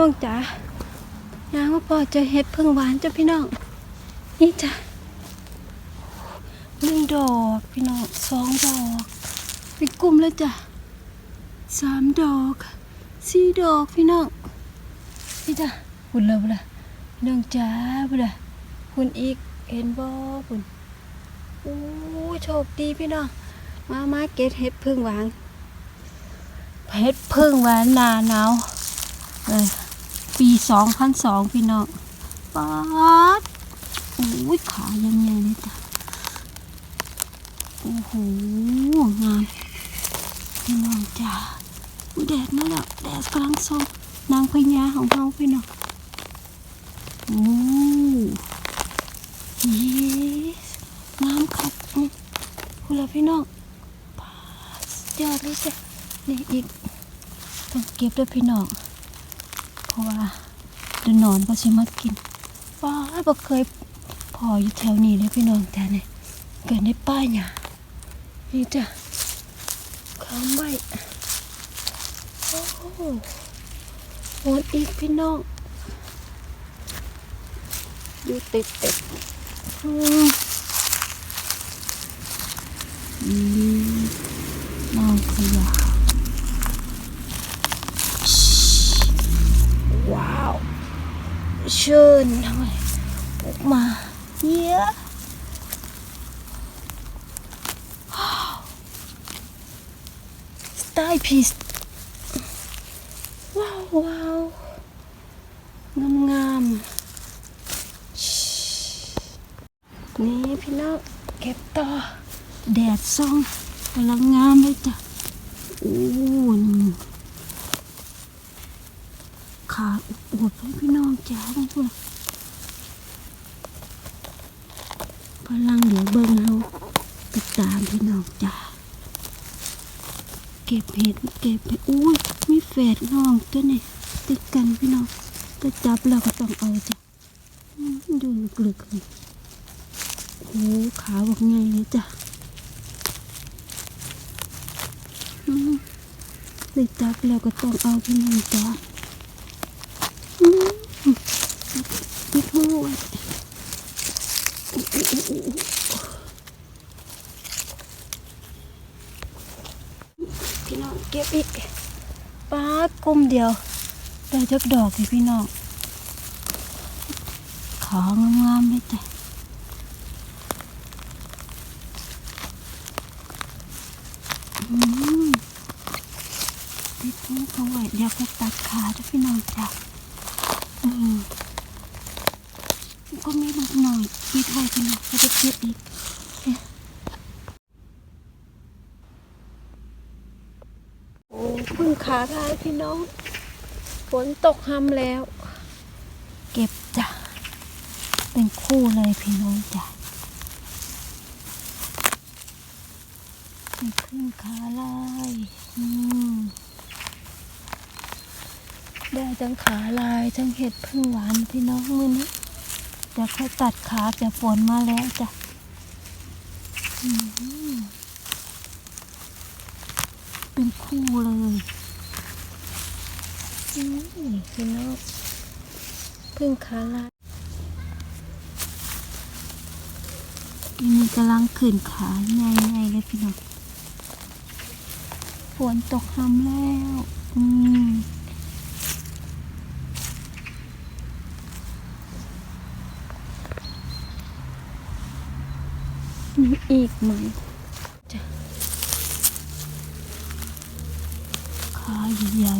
ี่น้องจ๋าย่างว่าพอจะเห็ดเพิ่งหวานจ้ะพี่น้อง นี่จ้ะหนึ่งดอกพี่น้องสองดอกเป็นกลุ่มแล้วจ้ะสามดอกสี่ดอกพี่น้องนี่จ้ะหุ่นเลยบุละพี่น้องจ๋าบุละหุ่นอีกเห็นบ่หุ่นโอ้โชคดีพี่น้องมามาเก็ตเห็ดเพิ่งหวานเห็ดเพิ่งหวานนาหนาวเลย ปีสองพันสองพี่น้องป๊าดโอ้ยขายังไงเลยจ้ะโอ้โหงามพี่น้องจ้าอุ๊ยแดดมาแล้วแดดกำลังส่องนางพญาของเราพี่น้องโอ้ยสงามครับอืมพูดแล้วพี่น้องปาดยอดเลยจ้ะนี่อีกต้องเก็บด้วยพี่น้อง เพราะว่าเดี๋ยวนอนก็สิมากินป้าบ่เคยพออยู่แถวนี้เลยพี่น้องแต่เนี่ยเกิดในป้ายเนี่ยนี่จ้ะค้างไว้โอ้โหหมดอีกพี่น้องอยู่ติดติดอืมมน้องขยะ ชิญทำไมออกมาเยอะสไตล์พีสว้าวว้าวงามงามๆนี่พี่น้องเก็บต่อ แดดส่องกำลังงามเลยจ้ะโอ้ ขาอวบพี่น้องจ้าทั้งพวกกำลังเดี๋ยวเบิ่งเอาติดตามพี่น้องจ้าเก็บเห็ดเก็บเห็ดอุ้ยมีแฝดน้องตัวนี่ติดกันพี่น้องก็จับแล้วก็ต้องเอาจ้ะดูกลึกๆนี่โอ้ขาบอกไงเลยจ้ะอืมได้จับแล้วก็ต้องเอาพี่น้องจ้าอืมติ ดหัวพี่น้องเก็บอีกป้ากลมเดียวได้จักดอกเลยพี่น้องขางามๆเลยจ้ะอืมติดมือเขาไว้เดี๋ยวก็ตัดขาจ้ะพี่น้องจ้ะอืม ก็มีลูกหน่อยปิดไว้พี่น้องก็จะเก็บอีกโอ้เพึ่งขาลายพี่น้องฝนตกหำแล้ว เก็บจ้ะ เป็นคู่เลยพี่น้องจ้ะนี่พึ่งขาลายอืมได้ทั้งขาลายทั้งเห็ดพึ่งหวานพี่น้องมือนี้ จะค่อยตัดขาจะฝนมาแล้วจ้ะอืมเป็นคู่เลยอืมพี่น้องพึ่งขาลายอันนี้กำลังขึ้นขาใหญ่ๆเลยพี่น้องฝนตกหำแล้ว อืม อีกไหมจ้ะขาใหญ่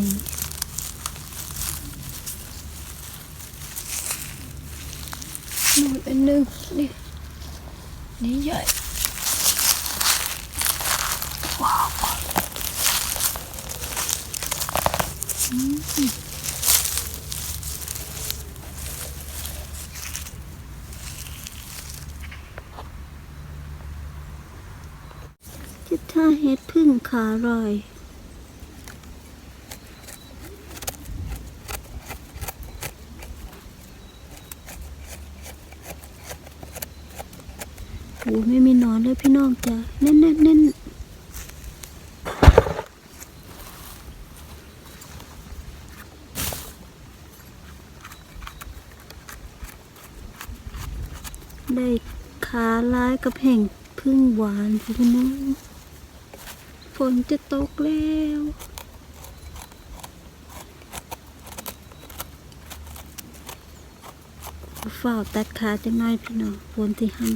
หนูเป็นหนึ่งนี่นี่ใหญ่ว้าวอืม คิดถ้าเฮ็ดพึ่งขาลอยโอ้ไม่มีนอนเลยพี่น้องจ้ะเน่นเน่นเน่นได้ขาลายกับแห่งพึ่งหวานพี่น้อง นจะตกแล้วฝ้าตัดขาจังน้อยพี่น้องฝนที่หัน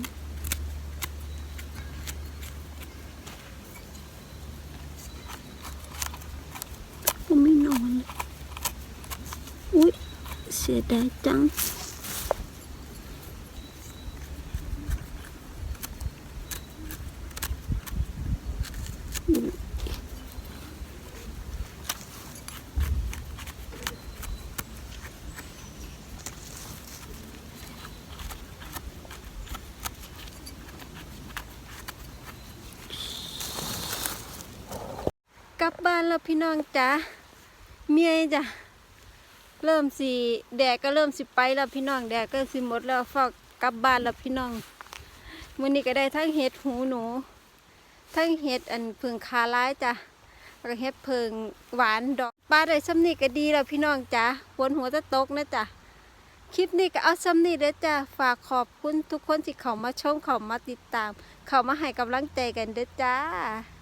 ผมไม่นอน อุ๊ยเสียดายจังานแล้วพี่น้องจ้ะเมียจ้ะเริ่มสิแดดก็เริ่มสิไปแล้วพี่น้องแดดก็สิหมดแล้วฝากกลับบ้านแล้วพี่น้องมื้อนี้ก็ได้ทั้งเห็ดหูหนู ทั้งเห็ดอันเพิงคาร้ายจ้ะแล้วก็เห็ดเพิงหวานดอกปลาได้ซ้ำนี่ก็ดีแล้วพี่น้องจ้ะฝนหัวจะตกนะจ้ะคลิปนี้ก็เอาซ้ำนี่เด้อจ้ะฝากขอบคุณทุกคนที่เข้ามาชมเข้ามาติดตาม เข้ามาให้กำลังใจกันเด้อจ้า